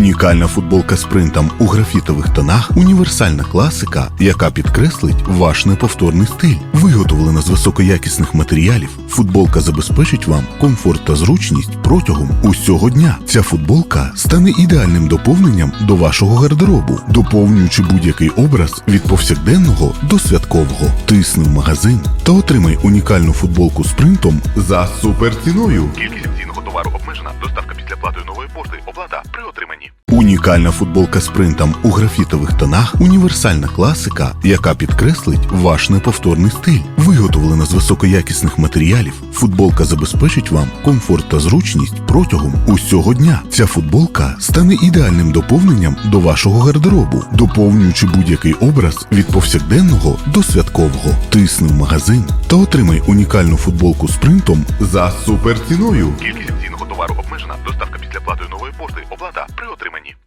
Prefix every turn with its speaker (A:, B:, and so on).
A: Унікальна футболка з принтом у графітових тонах, універсальна класика, яка підкреслить ваш неповторний стиль. Виготовлена з високоякісних матеріалів. Футболка забезпечить вам комфорт та зручність протягом усього дня. Ця футболка стане ідеальним доповненням до вашого гардеробу, доповнюючи будь-який образ від повсякденного до святкового. Тисни в магазин та отримай унікальну футболку з принтом за суперціною.
B: Товару обмежена. Доставка після плати нової пошти. Оплата при отриманні.
A: Унікальна футболка з принтом у графітових тонах, універсальна класика, яка підкреслить ваш неповторний стиль. Виготовлена з високоякісних матеріалів. Футболка забезпечить вам комфорт та зручність протягом усього дня. Ця футболка стане ідеальним доповненням до вашого гардеробу, доповнюючи будь-який образ від повсякденного до святкового. Тисни в магазин та отримай унікальну футболку з принтом за суперціною.
B: Товару обмежена. Доставка після плати нової пошти. Оплата при отриманні.